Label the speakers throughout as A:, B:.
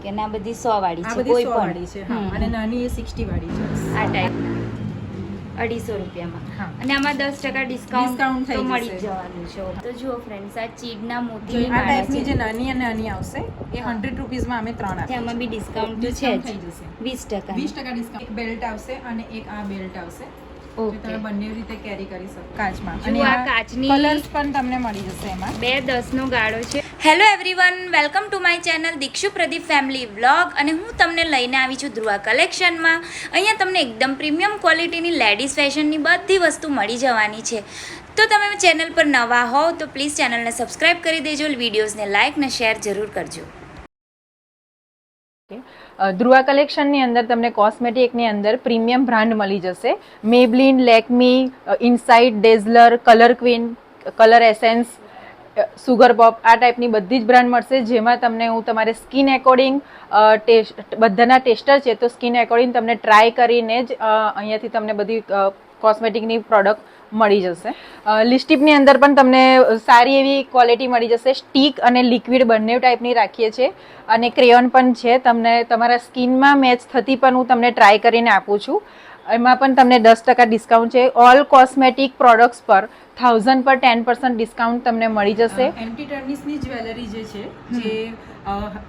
A: Okay ના બધી સો વાળી છે કોઈ પણ.
B: વાળી છે અને નાની એ સિક્સટી વાળી છે
A: આ ટાઈપના અઢીસો રૂપિયામાં. અને આમાં દસ ટકા ડિસ્કાઉન્ટ
B: થઈ
A: તો મળી જવાનું છે. તો જુઓ ફ્રેન્ડ્સ આ ચીડના મોતી
B: આ ટાઈપની જે નાની અને નાની આવશે એ. હંડ્રેડ રૂપીઝમાં અમે ત્રણ આપીએ
A: એમાં બી ડિસ્કાઉન્ટ તો છે જ. વીસ ટકા.
B: વીસ ટકા ડિસ્કાઉન્ટ એક બેલ્ટ આવશે અને એક આ બેલ્ટ આવશે. તમે બંને રીતે કેરી કરી શકો. કાચમાં. અને
A: આ કાચની-
B: કલર્સ પણ તમને મળી જશે એમાં.
A: બે દસનો ગાળો છે. Hello everyone welcome to my channel Dikshu Pradeep family vlog અને હું તમને લઈને આવી છું ધ્રુવા કલેક્શનમાં અહીંયા તમને એકદમ પ્રીમિયમ ક્વોલિટીની લેડીઝ ફેશનની બધી વસ્તુ મળી જવાની છે. તો તમે ચેનલ પર નવા હોવ તો પ્લીઝ ચેનલને સબસ્ક્રાઇબ કરી દેજો વિડીયોઝને લાઇક ને શેર જરૂર કરજો.
B: ધ્રુવા કલેક્શનની અંદર તમને કોસ્મેટિકની અંદર પ્રીમિયમ બ્રાન્ડ મળી જશે. Maybelline Lakme inside dazzler colour queen colour essence sugar pop આ ટાઈપની બધી જ બ્રાન્ડ મળશે. જેમાં તમને હું તમારે સ્કિન એકોર્ડિંગ ટેસ્ટ, બધાના ટેસ્ટર છે, તો સ્કિન એકોર્ડિંગ તમને ટ્રાય કરીને જ અહીંયાથી તમને બધી કોસ્મેટિકની પ્રોડક્ટ મળી જશે. લિપસ્ટિકની અંદર પણ તમને સારી એવી ક્વોલિટી મળી જશે. સ્ટીક અને લિક્વિડ બંને ટાઈપની રાખીએ છીએ. અને ક્રેયોન પણ છે. તમને તમારા સ્કિનમાં મેચ થતી પણ હું તમને ટ્રાય કરીને આપું છું. એમાં પણ તમને દસ ટકા ડિસ્કાઉન્ટ છે. ઓલ કોસ્મેટિક પ્રોડક્ટ્સ પર થાઉઝન્ડ પર ટેન પર્સન્ટ ડિસ્કાઉન્ટ તમને મળી જશે.
C: એન્ટી ટર્નિસની જ્વેલરી જે છે જે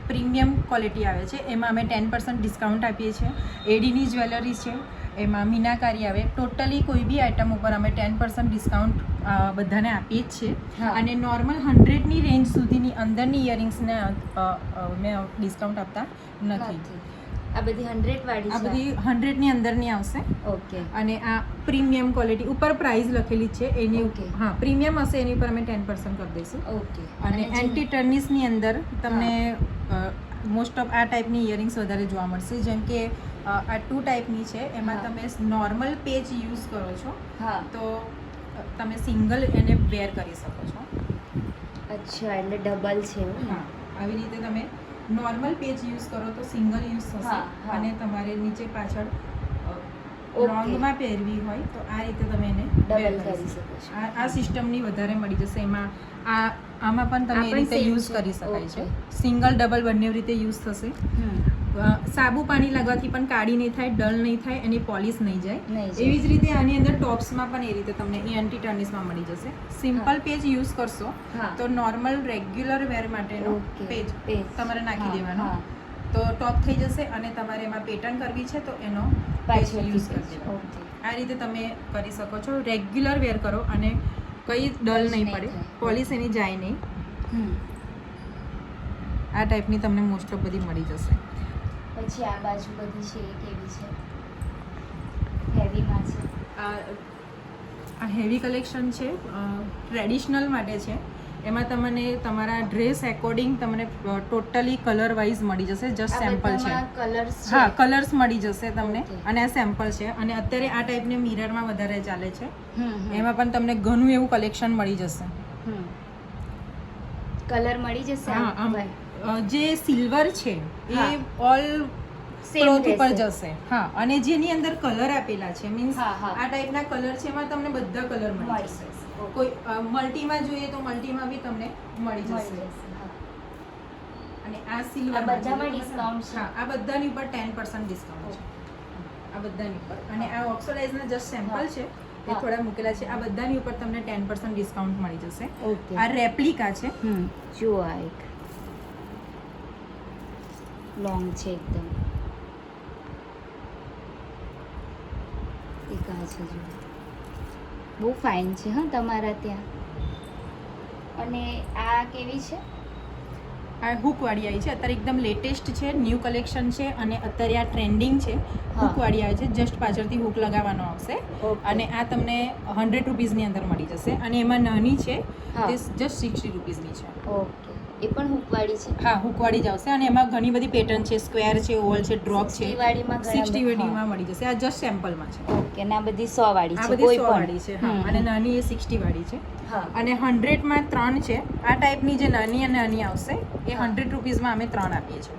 C: પ્રીમિયમ ક્વોલિટી આવે છે એમાં અમે ટેન પર્સન્ટ ડિસ્કાઉન્ટ આપીએ છીએ. એડીની જ્વેલરી છે. એમાં મીનાકારી આવે. ટોટલી કોઈ બી આઇટમ ઉપર અમે ટેન પર્સન્ટ ડિસ્કાઉન્ટ બધાને આપીએ જ છીએ. અને નોર્મલ હંડ્રેડની રેન્જ સુધીની અંદરની ઇયરિંગ્સને અમે ડિસ્કાઉન્ટ આપતા નથી.
A: આ બધી હંડ્રેડ વાળી
C: આ બધી હંડ્રેડની અંદરની આવશે.
A: ઓકે.
C: અને આ પ્રીમિયમ ક્વોલિટી ઉપર પ્રાઇસ લખેલી છે. એની
A: ઓકે.
C: હા પ્રીમિયમ હશે એની ઉપર અમે ટેન પર્સન્ટ કરી દઈશું.
A: ઓકે.
C: અને એન્ટી ટર્નિસની અંદર તમને મોસ્ટ ઓફ આ ટાઈપની ઇયરિંગ્સ વધારે જોવા મળશે. જેમ કે આ ટુ ટાઈપની છે. એમાં તમે નોર્મલ પેજ યુઝ કરો છો.
A: હા.
C: તો તમે સિંગલ એને વેર કરી શકો છો.
A: અચ્છા એટલે ડબલ છે
C: હા. આવી રીતે તમે નોર્મલ પેજ યુઝ કરો તો સિંગલ યુઝ થશે. અને તમારે નીચે પાછળ. લોંગમાં પહેરવી હોય તો આ રીતે તમે એને ડબલ
A: કરી શકો છો.
C: આ સિસ્ટમની વધારે મળી જશે. એમાં આ આમાં પણ તમે એ રીતે યુઝ કરી શકાય છે. સિંગલ ડબલ બંને રીતે યુઝ થશે. સાબુ પાણી લગાવવાથી પણ કાળી નહીં થાય ડલ નહીં થાય એની પોલિશ નહીં જાય. એવી જ રીતે આની અંદર ટોપ્સમાં પણ એ રીતે તમને એ એન્ટી ટર્નિસમાં મળી જશે. સિમ્પલ પેજ યુઝ કરશો તો નોર્મલ રેગ્યુલર વેર માટેનો પેજ તમારે નાખી દેવાનો. તો ટોપ થઈ જશે અને તમારે એમાં પેટર્ન કરવી છે તો એનો પેજ યુઝ કરી
A: page.
C: દેવાનો.
A: Okay.
C: આ રીતે તમે કરી શકો છો. રેગ્યુલર વેર કરો અને કઈ ડલ નહીં પડે. પોલિશ એની જાય નહીં. આ ટાઈપની તમને મોસ્ટ ઓફ બધી મળી જશે.
A: પછી આ બાજુ બધી છે એ કેવી છે? હેવીમાં છે.
C: આ હેવી કલેક્શન છે ટ્રેડિશનલ માટે છે. એમાં તમને તમારા ડ્રેસ એકોર્ડિંગ તમને ટોટલી કલર વાઇઝ મળી જશે જસ્ટ સેમ્પલ છે.
A: કલર્સ
C: હા કલર્સ મળી જશે તમને અને આ સેમ્પલ છે. અને અત્યારે આ ટાઈપની મિરરમાં વધારે ચાલે છે.
A: હમ
C: એમાં પણ તમને ઘણું એવું કલેક્શન મળી જશે.
A: કલર મળી જશે
C: હા જે સિલ્વર છે એ ઓલ ક્લોથ ઉપર જશે. હા અને જેની અંદર કલર આપેલા છે મીન્સ. આ ટાઈપના કલર છે એમાં તમને બધા કલર મળી જશે. કોઈ મલ્ટીમાં જોઈએ તો મલ્ટીમાં બી તમને મળી જશે. અને આ સિલ્વર
A: બધામાં ડિસ્કાઉન્ટ છે?
C: હા આ બધાની ઉપર ટેન પર્સન્ટ ડિસ્કાઉન્ટ છે. આ બધાની ઉપર. અને આ ઓક્સોડાઇઝના જસ્ટ સેમ્પલ છે એ થોડા મૂકેલા છે. આ બધાની ઉપર તમને ટેન પર્સન્ટ ડિસ્કાઉન્ટ મળી જશે. આ રેપ્લિકા છે.
A: હમ જુઓ આ એક. લોંગ છે એકદમ. એક આ છે બહુ ફાઇન છે હા તમારા ત્યાં. અને આ કેવી છે?
C: આ હૂકવાળી આવી છે. અત્યારે એકદમ લેટેસ્ટ છે ન્યૂ કલેક્શન છે અને અત્યારે આ ટ્રેન્ડિંગ છે. હૂકવાળી આવી છે. જસ્ટ પાછળથી હુક લગાવવાનો આવશે. અને આ તમને હંડ્રેડ રૂપીઝની અંદર મળી જશે. અને એમાં નાની છે. તે જસ્ટ સિક્સટી રૂપીઝની છે.
A: ઓકે એ પણ હુકવાળી છે.
C: હા હુકવાળી જ આવશે અને એમાં ઘણી બધી પેટર્ન છે સ્ક્વેર છે ઓવલ છે ડ્રોપ છે.
A: 60 વાળીમાં
C: સિક્સટી વાડીમાં મળી જશે. આ જસ્ટ સેમ્પલમાં છે.
A: ઓકે ના બધી સો વાળી છે કોઈ પણ.
C: વાળી છે હા. અને નાની એ સિક્સટી વાળી છે અને હંડ્રેડમાં ત્રણ છે. આ ટાઈપની જે નાની અને નાની આવશે એ. હંડ્રેડ રૂપીઝમાં અમે ત્રણ આપીએ છીએ.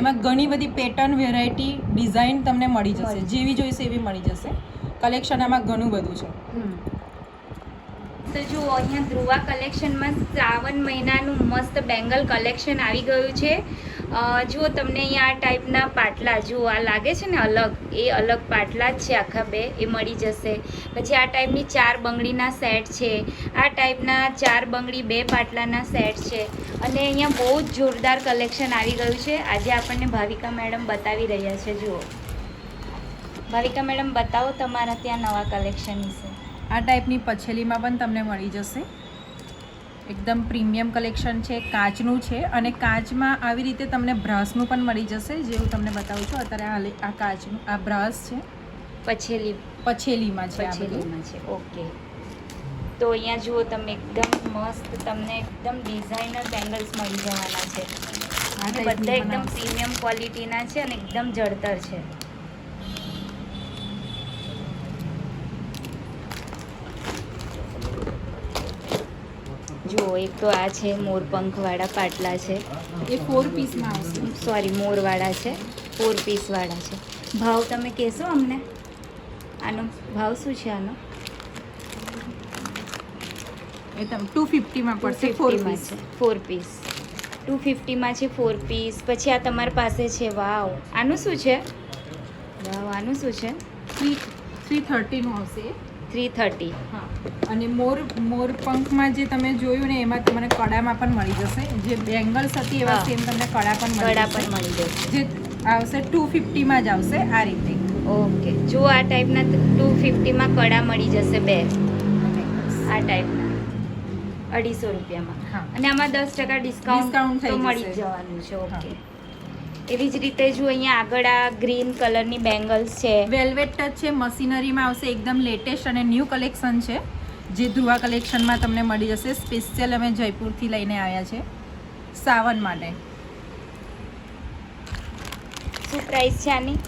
C: એમાં ઘણી બધી પેટર્ન વેરાયટી ડિઝાઇન તમને મળી જશે. જેવી જોઈશે એવી મળી જશે. કલેક્શન આમાં ઘણું બધું છે.
A: તો જુઓ અહીંયા ધ્રુવા કલેક્શનમાં શ્રાવણ મહિનાનું મસ્ત બેંગલ કલેક્શન આવી ગયું છે. જુઓ તમને અહીંયા આ ટાઈપના પાટલા જુઓ આ લાગે છે ને અલગ, એ અલગ પાટલા જ છે આખા બે, એ મળી જશે. પછી આ ટાઈપની ચાર બંગડીના સેટ છે, આ ટાઈપના ચાર બંગડી બે પાટલાના સેટ છે. અને અહીંયા બહુ જ જોરદાર કલેક્શન આવી ગયું છે. આજે આપણને ભાવિકા મેડમ બતાવી રહ્યા છે, જુઓ. ભાવિકા મેડમ, બતાવો તમારા ત્યાં નવા કલેક્શન વિશે.
C: આ ટાઈપની પછેલીમાં પણ તમને મળી જશે. એકદમ પ્રીમિયમ કલેક્શન છે કાચનું છે અને કાચમાં આવી રીતે તમને બ્રાસનું પણ મળી જશે જે હું તમને બતાવું છું. અત્યારે આ કાચનું આ બ્રાસ છે.
A: પછેલી.
C: પછેલીમાં છે
A: પછેલીમાં છે ઓકે. તો અહીંયા જુઓ તમે એકદમ મસ્ત તમને એકદમ ડિઝાઇનર બેંગલ્સ મળી જવાના છે. બધા એકદમ પ્રીમિયમ ક્વોલિટીના છે અને એકદમ જળતર છે. જુઓ એક તો આ છે મોરપંખવાળા પાટલા છે.
C: એ ફોર પીસમાં આવશે.
A: સોરી મોરવાળા છે. ફોર પીસવાળા છે. ભાવ તમે કહેશો અમને? આનો ભાવ શું છે આનો?
C: એ તમે ટુ ફિફ્ટીમાં પડશે ફોર
A: 250 માં
C: પીસ
A: છે. ફોર પીસ ટુ ફિફ્ટીમાં છે ફોર પીસ પછી આ તમારી પાસે છે વાવ. આનું શું છે? વાવ આનું શું છે?
C: થ્રી થ્રી થર્ટીનું આવશે.
A: થ્રી થર્ટી
C: હા. અને મોર મોર પંખમાં જે તમે જોયું ને એમાં તમને કડામાં પણ મળી જશે. જે બેંગલ્સ હતી એવા. સેમ તમને કડા પણ
A: કડા પણ મળી જશે.
C: જે આવશે ટુ ફિફ્ટીમાં જ આવશે આ રીતે.
A: ઓકે. જો આ ટાઈપના ટુ ફિફ્ટીમાં કડા મળી જશે બે. આ ટાઈપના અઢીસો રૂપિયામાં. અને આમાં દસ ટકા ડિસ્કાઉન્ટ
C: થઈ
A: મળી જવાનું છે. ઓકે. એવી જ રીતે જો અહીંયા આગળ આ ગ્રીન કલરની બેંગલ્સ છે.
C: વેલ્વેટ ટચ છે મશીનરીમાં આવશે એકદમ લેટેસ્ટ અને ન્યૂ કલેક્શન છે જે ધ્રુવા કલેક્શનમાં તમને મળી જશે. સ્પેશિયલ અમે જયપુરથી લઈને આવ્યા છે સાવન માટે.
A: શું પ્રાઇસ છે આની?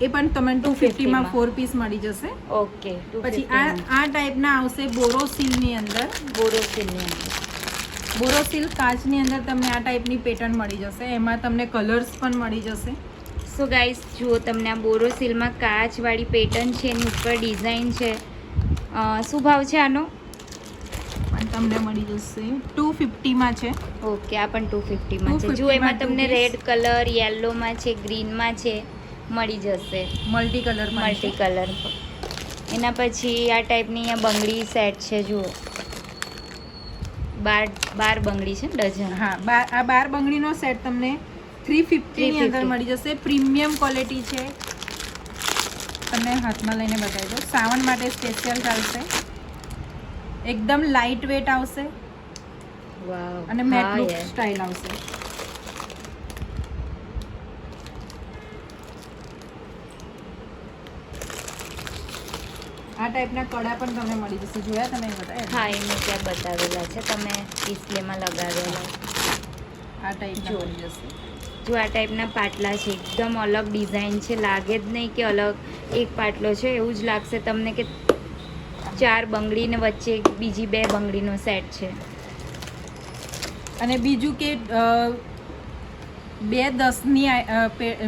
C: એ પણ તમને ટુ ફિફ્ટીમાં ફોર પીસ મળી જશે.
A: ઓકે
C: પછી આ આ ટાઈપના આવશે બોરોસિલની અંદર.
A: બોરોસિલની અંદર.
C: બોરોસિલ કાચની અંદર તમને આ ટાઈપની પેટર્ન મળી જશે. એમાં તમને કલર્સ પણ મળી જશે.
A: સો ગાઈસ જુઓ તમને આ બોરોસિલમાં કાચવાળી પેટર્ન છે એની ઉપર ડિઝાઇન છે. શું ભાવ છે આનો?
C: પણ તમને મળી જશે. ટુ ફિફ્ટીમાં છે.
A: ઓકે આ પણ ટુ ફિફ્ટીમાં છે. જુઓ એમાં તમને રેડ કલર યેલોમાં છે ગ્રીનમાં છે મળી જશે.
C: મલ્ટી કલર
A: મલ્ટી કલર એના પછી આ ટાઈપની અહીંયા બંગડી સેટ છે જુઓ. બાર બાર બંગડી છે ડઝન.
C: હા બાર આ બાર બંગડીનો સેટ તમને થ્રી ફિફ્ટીની અંદર મળી જશે. પ્રીમિયમ ક્વોલિટી છે. તમને હાથમાં લઈને બતાવી દો સાવન માટે સ્પેશિયલ ચાલશે. એકદમ લાઇટ વેટ આવશે અને મેટ. સ્ટાઇલ આવશે. આ ટાઈપના કડા પણ તમને મળી જશે. જોયા તમે એ બધા?
A: હા એમને ત્યાં બતાવેલા છે. તમે ડિસ્પ્લેમાં લગાવેલા.
C: આ ટાઈપ
A: જો.
C: મળી જશે.
A: જો આ ટાઈપના પાટલા છે. એકદમ અલગ ડિઝાઇન છે. લાગે જ નહીં કે અલગ એક પાટલો છે. એવું જ લાગશે તમને કે ચાર બંગડીને વચ્ચે બીજી બે બંગડીનો સેટ છે.
C: અને બીજું કે બે દસની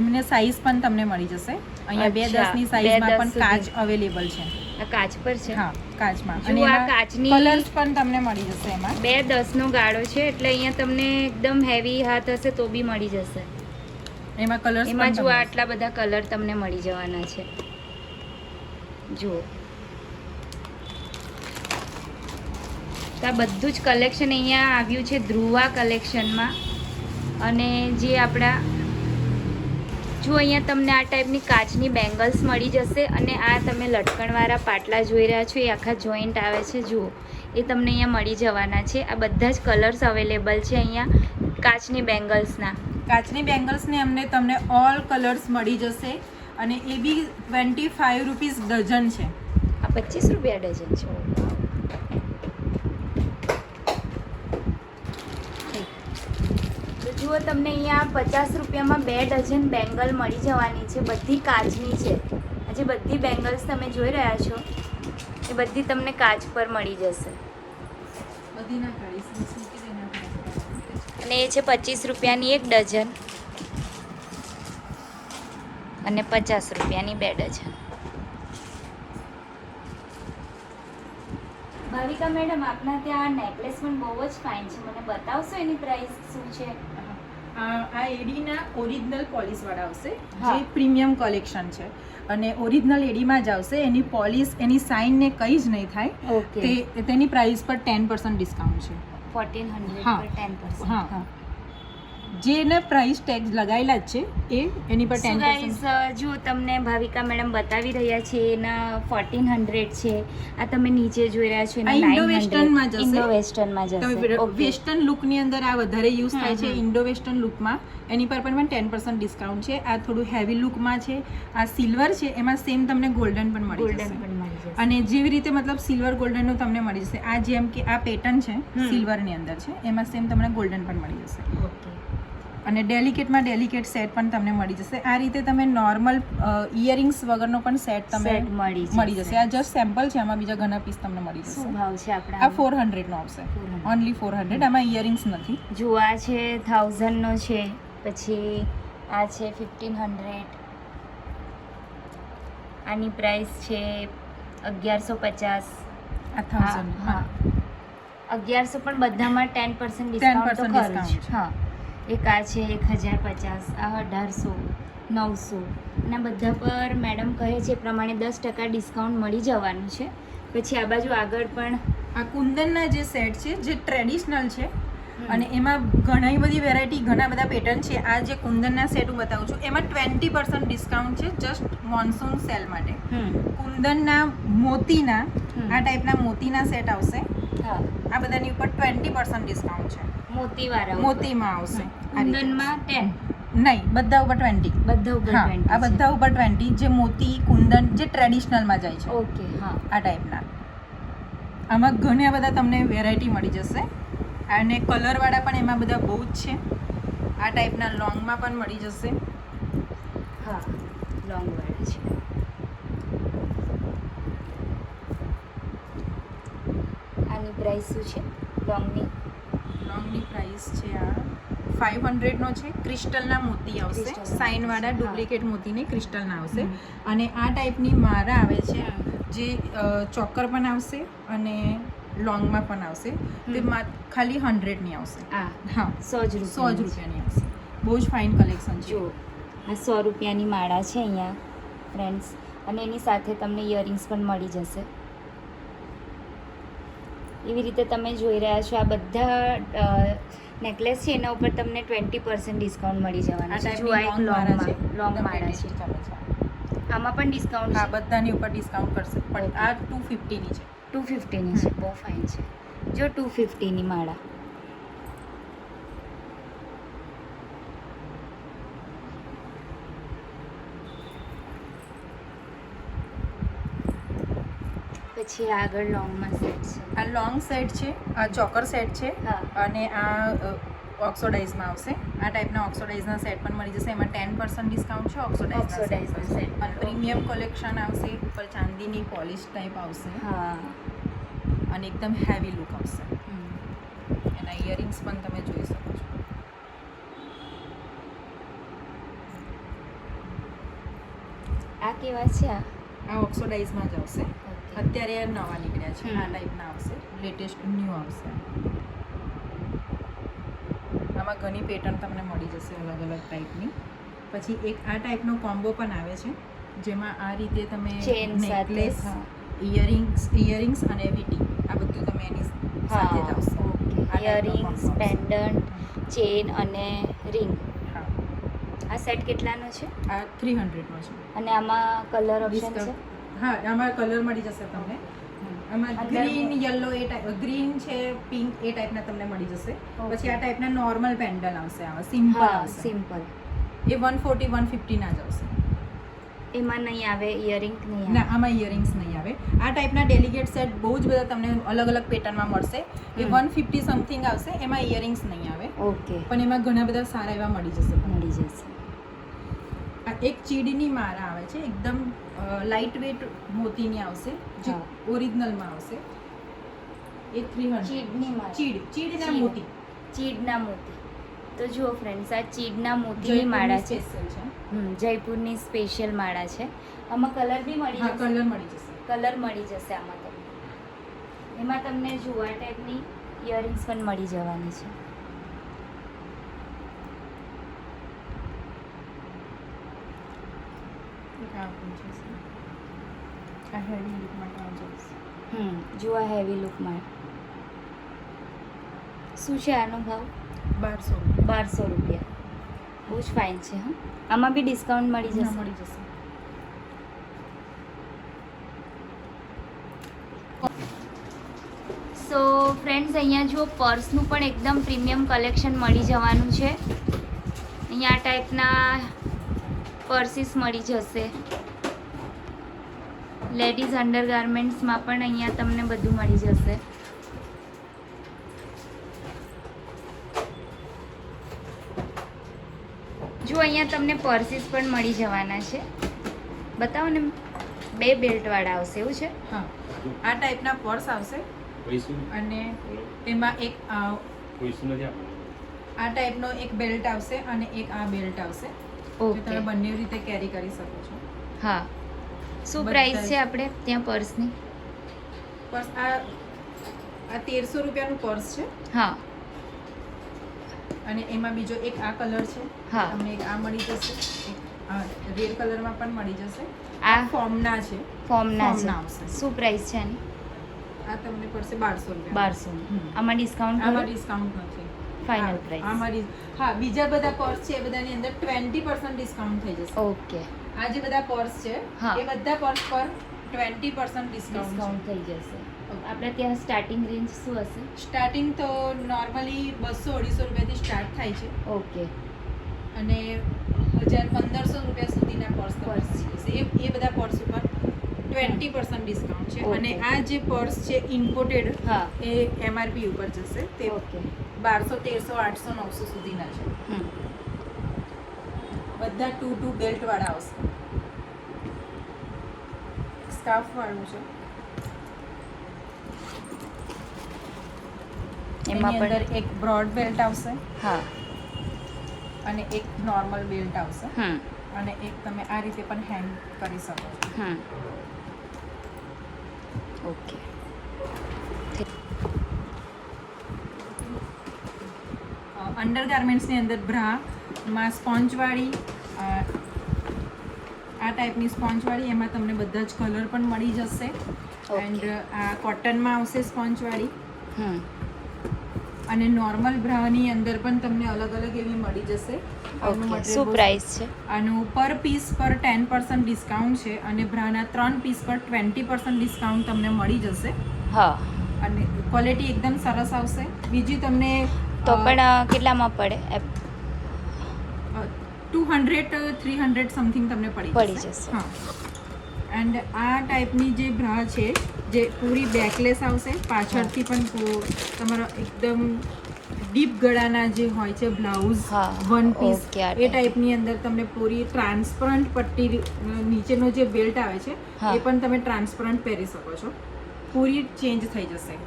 C: એમને સાઈઝ પણ તમને મળી જશે. અહીંયા બે દસની
A: બે
C: સાઈઝમાં પણ કાચ અવેલેબલ છે.
A: આ કાચ પર છે.
C: હા કાચમાં.
A: અને આ કાચની-
C: કલર્સ પણ તમને મળી જશે એમાં.
A: બે દસનો ગાળો છે એટલે અહીંયા તમને એકદમ હેવી હાથ હશે તો બી મળી જશે.
C: એમાં કલર્સ
A: એમાં
C: જો
A: આટલા બધા કલર તમને મળી જવાના છે. જુઓ. આ બધું જ કલેક્શન અહીંયા આવ્યું છે ધ્રુવા કલેક્શનમાં અને જે આપણા જો અહીંયા તમને આ ટાઈપની કાચની બેંગલ્સ મળી જશે અને આ તમે લટકણવાળા પાટલા જોઈ રહ્યા છો એ આખા જોઈન્ટ આવે છે જુઓ. એ તમને અહીંયા મળી જવાના છે. આ બધા જ કલર્સ અવેલેબલ છે અહીંયા કાચની બેંગલ્સના.
C: કાચની બેંગલ્સને અમને તમને ઓલ કલર્સ મળી જશે અને એ બી ટ્વેન્ટી ફાઈવ રૂપીસ ડઝન છે.
A: આ પચીસ રૂપિયા ડઝન છે તો જુઓ તમને અહીંયા પચાસ રૂપિયામાં બે ડઝન બેંગલ મળી જવાની છે. બધી કાચની છે. આ જે બધી બેંગલ્સ તમે જોઈ રહ્યા છો. એ બધી તમને કાચ પર મળી જશે. અને એ છે પચીસ રૂપિયાની એક ડઝન. અને પચાસ રૂપિયાની બે ડઝન. ભાવિકા મેડમ આપના ત્યાં નેકલેસ પણ બહુ જ ફાઇન છે. મને બતાવશો એની પ્રાઇસ શું છે?
C: આ એડીના ઓરિજિનલ પોલિશવાળા આવશે. જે પ્રીમિયમ કલેક્શન છે. અને ઓરિજિનલ એડીમાં જ આવશે એની પોલિશ એની સાઇન ને કંઈ જ નહીં થાય. તે તેની પ્રાઇસ પર ટેન પર્સન્ટ ડિસ્કાઉન્ટ છે
A: ફોર્ટીન હંડ્રેડ પર ટેન પર્સન્ટ
C: હા. જેને પ્રાઇસ ટેગ લગાવેલા જ છે એ એની પર ટેન
A: ગાઈઝ જો તમને ભાવિકા મેડમ બતાવી રહ્યા છે એના ફોર્ટીન હંડ્રેડ છે. આ તમે નીચે જોઈ રહ્યા છો
C: ઇન્ડો વેસ્ટર્નમાં જશે.
A: ઇન્ડો વેસ્ટર્નમાં જશે.
C: વેસ્ટર્ન લુકની અંદર આ વધારે યુઝ થાય છે. ઇન્ડો વેસ્ટર્ન લુકમાં એની પર પણ ટેન પર્સન્ટ ડિસ્કાઉન્ટ છે. આ થોડું હેવી લુકમાં છે. આ સિલ્વર છે એમાં સેમ તમને ગોલ્ડન પણ મળી
A: ગોલ્ડન
C: જશે.
A: પણ મળી જશે.
C: અને જેવી રીતે મતલબ સિલ્વર ગોલ્ડનનું તમને મળી જશે આ જેમ કે આ પેટર્ન છે સિલ્વરની અંદર છે એમાં સેમ તમને ગોલ્ડન પણ મળી જશે.
A: ઓકે
C: અને ડેલિકેટમાં ડેલિકેટ સેટ પણ તમને મળી જશે. આ રીતે તમે નોર્મલ ઇયરિંગ્સ વગરનો પણ સેટ તમે
A: મળી
C: મળી જશે. આ જસ્ટ સેમ્પલ છે આમાં બીજા ઘણા પીસ તમને મળી જશે.
A: ભાવ છે આપણા?
C: આ ફોર હંડ્રેડનો આવશે. ઓનલી ફોર હંડ્રેડ આમાં ઇયરિંગ્સ નથી.
A: જો આ છે થાઉઝન્ડનો છે પછી આ છે ફિફ્ટીન હંડ્રેડ આની પ્રાઇસ છે અગિયારસો પચાસ.
C: આ થાઉઝન્ડ
A: હા અગિયારસો પણ બધામાં ટેન પર્સન્ટ ડિસ્કાઉન્ટ તો
C: 10%
A: ખરું જ.
C: discount છે.
A: હા. એક આ છે એક હજાર પચાસ આ અઢારસો નવસો. અને બધા પર મેડમ કહે છે પ્રમાણે દસ ટકા ડિસ્કાઉન્ટ મળી જવાનું છે. પછી આ બાજુ આગળ પણ
C: આ કુંદનના જે સેટ છે જે ટ્રેડિશનલ છે અને એમાં ઘણી બધી વેરાયટી ઘણા બધા પેટર્ન છે. આ જે કુંદનના સેટ હું બતાવું છું એમાં ટ્વેન્ટી પર્સન્ટ ડિસ્કાઉન્ટ છે જસ્ટ મોન્સૂન સેલ માટે. કુંદનના મોતીના આ ટાઈપના મોતીના સેટ આવશે. આ બધાની ઉપર ટ્વેન્ટી પર્સન્ટ ડિસ્કાઉન્ટ છે.
A: મોતીવાળા
C: મોતીમાં આવશે.
A: કુંદનમાં ટેન
C: નહીં બધા ઉપર ટ્વેન્ટી
A: બધા ઉપર
C: હા આ બધા ઉપર ટ્વેન્ટી જે મોતી કુંદન જે ટ્રેડિશનલમાં જાય
A: છે. ઓકે હા.
C: આ ટાઈપના આમાં ઘણા બધા તમને વેરાયટી મળી જશે. અને કલરવાળા પણ એમાં બધા બહુ જ છે. આ ટાઈપના લોંગમાં પણ મળી જશે.
A: હા લોંગ વાળા છે આની પ્રાઇસ શું છે? લોંગની
C: લોંગની પ્રાઇસ છે આ ફાઇવ હંડ્રેડનો છે. ક્રિસ્ટલના મોતી આવશે. સાઇનવાળા ડુપ્લિકેટ મોતીને ક્રિસ્ટલના આવશે. અને આ ટાઈપની મારા આવે છે જે ચોકર પણ આવશે અને લોંગમાં પણ આવશે. તે. ખાલી હંડ્રેડની આવશે.
A: આ
C: હા.
A: સો જ
C: સો જ રૂપિયાની આવશે. બહુ જ ફાઇન કલેક્શન છે.
A: આ સો રૂપિયાની માળા છે અહીંયા ફ્રેન્ડ્સ અને એની સાથે તમને ઇયરિંગ્સ પણ મળી જશે. એવી રીતે તમે જોઈ રહ્યા છો આ બધા નેકલેસ છે એના ઉપર તમને ટ્વેન્ટી પર્સન્ટ ડિસ્કાઉન્ટ મળી જવાનું છે જો આ એક લોંગમાં લોંગ માળા છે. આમાં પણ ડિસ્કાઉન્ટ આ
C: બધાની ઉપર ડિસ્કાઉન્ટ કરશે પણ આ ટુ ફિફ્ટીની છે.
A: ટુ ફિફ્ટીની છે બહુ ફાઇન છે. જો ટુ ફિફ્ટીની માળા. પછી આગળ લોંગમાં સેટ છે.
C: આ લોંગ સેટ છે આ ચોકર સેટ છે. અને આ ઓક્સોડાઇઝમાં આવશે. આ ટાઈપના ઓક્સોડાઇઝના સેટ પણ મળી જશે. એમાં ટેન પર્સન્ટ ડિસ્કાઉન્ટ છે ઓક્સોડાઇઝના. સેટ પણ. પ્રીમિયમ કલેક્શન આવશે. ઉપર ચાંદીની પોલિશ ટાઈપ આવશે.
A: હા.
C: અને એકદમ હેવી લુક આવશે. એના ઇયરિંગ્સ પણ તમે જોઈ શકો છો.
A: આ કેવા છે આ?
C: આ ઓક્સોડાઇઝમાં જ આવશે. અત્યારે નવા નીકળ્યા છે. આ ટાઈપના આવશે. લેટેસ્ટ ન્યૂ આવશે. આમાં ઘણી પેટર્ન તમને મળી જશે અલગ અલગ ટાઈપની પછી એક આ ટાઈપનો કોમ્બો પણ આવે છે જેમાં આ રીતે તમે નેકલેસ ઇયરિંગ્સ ઇયરિંગ્સ અને વીટી આ બધું તમે એની સાથે જ આવશે.
A: ઇયરિંગ્સ પેન્ડન્ટ ચેન અને રિંગ
C: હા.
A: આ સેટ કેટલાનો છે?
C: આ થ્રી હંડ્રેડનો છે.
A: અને આમાં કલર ઓપ્શન છે.
C: હા આમાં કલર મળી જશે તમને. આમાં ગ્રીન યલો એ ટાઈપ ગ્રીન છે પિંક એ ટાઈપના તમને મળી જશે. પછી આ ટાઈપના નોર્મલ પેન્ડલ આવશે આવા સિમ્પલ આવશે.
A: સિમ્પલ
C: એ વન ફોર્ટી વન ફિફ્ટીના જ આવશે.
A: એમાં નહીં આવે ઇયરિંગ નહીં
C: ના આમાં ઇયરિંગ્સ નહીં આવે. આ ટાઈપના ડેલિગેટ સેટ બહુ જ બધા તમને અલગ અલગ પેટર્નમાં મળશે. એ વન ફિફ્ટી સમથિંગ આવશે એમાં ઇયરિંગ્સ નહીં આવે.
A: ઓકે
C: પણ એમાં ઘણા બધા સારા એવા મળી જશે.
A: મળી જશે.
C: એક ચીડની મારા આવે છે એકદમ લાઇટ વેટ મોતીની આવશે જે ઓરિજિનલમાં આવશે. એ થ્રી
A: ચીડની.
C: ચીડ ચીડના મોતી.
A: ચીડના મોતી. તો જુઓ ફ્રેન્ડ્સ આ ચીડના મોતીની માળા છે. જયપુરની સ્પેશિયલ માળા છે. આમાં કલર બી મળી જશે.
C: કલર મળી જશે.
A: કલર મળી જશે આમાં તમને. એમાં તમને જુવા ટાઈપની ઇયરિંગ્સ પણ મળી જવાની છે
C: આ પણ છે sir. આ હેવી લુકમાં પણ જશે
A: હમ જો આ હેવી લુકમાં શું છે આનો ભાવ
C: બારસો
A: બારસો રૂપિયા. બહુ જ ફાઇન છે, હા? આમાં બી ડિસ્કાઉન્ટ મળી જશે
C: મળી જશે
A: સો ફ્રેન્ડ્સ અહીંયા જુઓ પર્સનું પણ એકદમ પ્રીમિયમ કલેક્શન મળી જવાનું છે અહીંયા આ ટાઈપના પર્સીસ મળી જશે. લેડીઝ અંડરગાર્મેન્ટ્સમાં પણ અહીંયા તમને બધું મળી જશે. જો અહીંયા તમને પર્સિસ પણ મળી જવાના છે. બતાવો ને બે બેલ્ટવાળા આવશે એવું છે?
C: હા આ ટાઈપના પર્સ આવશે. અને એમાં એક આ ટાઈપનો એક બેલ્ટ આવશે અને એક આ બેલ્ટ આવશે.
A: ઓકે
C: તમે બંને રીતે કેરી કરી શકો છો.
A: હા. શું પ્રાઇસ છે આપણે ત્યાં પર્સની?
C: પર્સ આ આ તેરસો રૂપિયાનું પર્સ છે.
A: હા.
C: અને એમાં બીજો એક આ કલર છે.
A: હા.
C: તમને એક આ મળી જશે. એક રેડ કલરમાં પણ મળી જશે.
A: આ
C: ફોર્મના છે.
A: ફોર્મના છે. શું પ્રાઇસ છે આની?
C: આ તમને પડશે બારસો રૂપિયા.
A: બારસો. આમાં ડિસ્કાઉન્ટ
C: આમાં ડિસ્કાઉન્ટ નથી.
A: ફાઇનલ પ્રાઇસ
C: અમારી હા બીજા બધા પર્સ છે એ બધાની અંદર ટ્વેન્ટી પર્સન્ટ ડિસ્કાઉન્ટ થઈ જશે.
A: ઓકે
C: આ જે બધા પર્સ છે. એ બધા પર્સ પર ટ્વેન્ટી પર્સન્ટ ડિસ્કાઉન્ટ
A: ડિસ્કાઉન્ટ થઈ જશે. આપણે ત્યાં સ્ટાર્ટિંગ રેન્જ શું હશે?
C: સ્ટાર્ટિંગ તો નોર્મલી બસો અઢીસો રૂપિયાથી સ્ટાર્ટ થાય છે.
A: ઓકે
C: અને હજાર પંદરસો રૂપિયા સુધીના પર્સ. પર્સ એ એ બધા પર્સ ઉપર ટ્વેન્ટી પર્સન્ટ ડિસ્કાઉન્ટ છે. અને આ જે પર્સ છે ઇમ્પોર્ટેડ
A: હા.
C: એ એમઆરપી ઉપર જશે. તે
A: ઓકે
C: બારસો તેરસો આઠસો નવસો સુધીના છે. બધા ટુ ટુ બેલ્ટ વાળા આવશે. સ્કાર્ફ વાળું છે.
A: એમાં
C: અંદર એક બ્રોડ બેલ્ટ આવશે.
A: હા.
C: અને એક નોર્મલ બેલ્ટ આવશે. અને એક તમે આ રીતે પણ હેંગ કરી શકો છો.
A: ઓકે.
C: અંડર ગાર્મેન્ટ્સની અંદર બ્રામાં સ્પોન્જવાળી આ ટાઈપની સ્પોન્જવાળી એમાં તમને બધા જ કલર પણ મળી જશે. એન્ડ આ કોટનમાં આવશે સ્પોન્જવાળી અને નોર્મલ બ્રાની અંદર પણ તમને અલગ અલગ એવી મળી જશે.
A: શું પ્રાઇસ છે?
C: આનું પર પીસ પર ટેન પર્સન્ટ ડિસ્કાઉન્ટ છે અને બ્રાના ત્રણ પીસ પર ટ્વેન્ટી પર્સન્ટ ડિસ્કાઉન્ટ તમને મળી જશે.
A: હા.
C: અને ક્વોલિટી એકદમ સરસ આવશે. બીજી તમને
A: તો પણ કેટલામાં પડે? App-
C: two hundred three hundred something તમને પડી
A: પડી જશે.
C: હા. એન્ડ આ ટાઈપની જે બ્રા છે જે પૂરી બેકલેસ આવશે પાછળથી પણ તમારા એકદમ ડીપ ગળાના જે હોય છે બ્લાઉઝ વન પીસ એ ટાઈપની અંદર તમને પૂરી ટ્રાન્સપરન્ટ પટ્ટી નીચેનો જે બેલ્ટ આવે છે એ પણ તમે ટ્રાન્સપરન્ટ પહેરી શકો છો. પૂરી ચેન્જ થઈ જશે.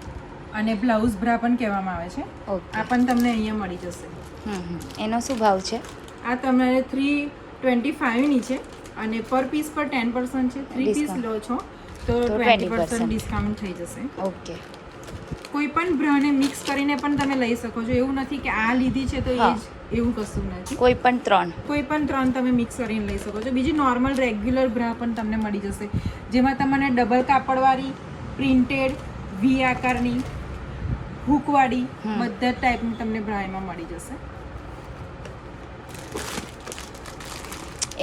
C: અને બ્લાઉઝ બ્રા પણ કહેવામાં આવે છે. આ પણ તમને અહીંયા મળી જશે.
A: એનો શું ભાવ છે?
C: આ તમારે થ્રી ટ્વેન્ટી ફાઇવની છે અને પર પીસ પર ટેન પર્સન્ટ છે. થ્રી પીસ લો છો તો ટ્વેન્ટી પર્સન્ટ ડિસ્કાઉન્ટ થઈ જશે.
A: ઓકે.
C: કોઈ પણ બ્રાને મિક્સ કરીને પણ તમે લઈ શકો છો. એવું નથી કે આ લીધી છે તો એ જ એવું કશું નથી.
A: કોઈ પણ ત્રણ.
C: કોઈ પણ ત્રણ તમે મિક્સ કરીને લઈ શકો છો. બીજી નોર્મલ રેગ્યુલર ભ્રા પણ તમને મળી જશે. જેમાં તમને ડબલ કાપડવાળી પ્રિન્ટેડ વી આકારની હૂકવાળી. બધા ટાઈપની તમને બ્રાયમાં મળી જશે.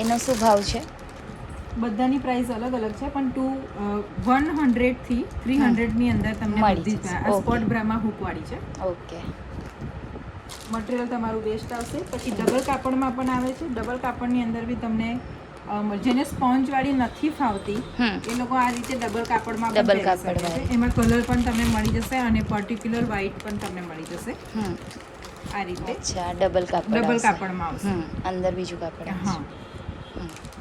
A: એનો શું ભાવ છે?
C: બધાની પ્રાઇસ અલગ અલગ છે પણ ટુ વન હંડ્રેડથી થ્રી
A: હંડ્રેડ
C: હંડ્રેડની અંદર તમને
A: મળી
C: બધી. આ સ્પોટ બ્રામાં હૂકવાળી છે.
A: ઓકે.
C: મટીરિયલ તમારું બેસ્ટ આવશે. પછી ડબલ કાપડમાં પણ આવે છે. ડબલ કાપડની અંદર બી તમને જેને સ્પોન્જવાળી નથી ફાવતી એ લોકો આ રીતે ડબલ કાપડમાં ડબલ.
A: કાપડવાળી.
C: એમાં કલર પણ તમને મળી જશે અને પર્ટિક્યુલર વ્હાઇટ પણ તમને મળી જશે. આ રીતે
A: અચ્છા ડબલ કાપડ
C: ડબલ કાપડમાં આવશે.
A: અંદર બીજું કાપડ
C: હા.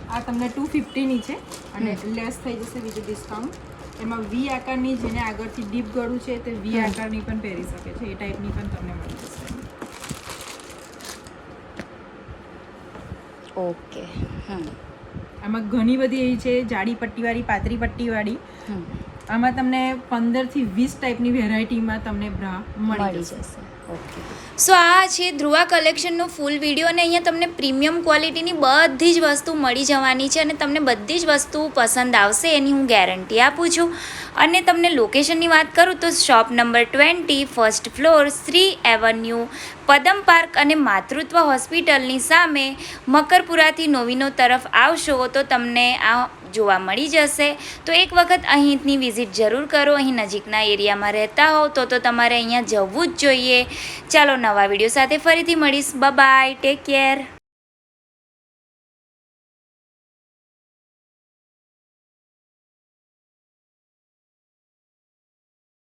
C: આ તમને ટુ ફિફ્ટીની છે અને લેસ થઈ જશે બીજું ડિસ્કાઉન્ટ એમાં વી આકારની જેને આગળથી ડીપ ગળું છે તે વી આકારની પણ પહેરી શકે છે. એ ટાઈપની પણ તમને મળી જશે.
A: ઓકે. હમ.
C: આમાં ઘણી બધી એવી છે જાડી પટ્ટીવાળી પાતળી પટ્ટીવાળી. આમાં તમને પંદરથી વીસ ટાઈપની વેરાયટીમાં તમને બ્રા મળી જશે.
A: ઓકે સો આ છે ધ્રુવા કલેક્શનનો ફૂલ વીડિયો અને અહીંયા તમને પ્રીમિયમ ક્વોલિટીની બધી જ વસ્તુ મળી જવાની છે અને તમને બધી જ વસ્તુ પસંદ આવશે એની હું ગેરંટી આપું છું. અને તમને લોકેશનની વાત કરું તો shop number twenty first floor Shri avenue Padam park અને માતૃત્વ હોસ્પિટલની સામે મકરપુરાથી નોવિનો તરફ આવશો તો તમને આ જોવા મળી જશે. તો એક વખત અહીંની વિઝિટ જરૂર કરો. અહીં નજીકના એરિયામાં રહેતા હોવ તો તો તમારે અહીંયા જવું જ જોઈએ. ચાલો નવા વીડિયો સાથે ફરીથી મળીશ. Bye take care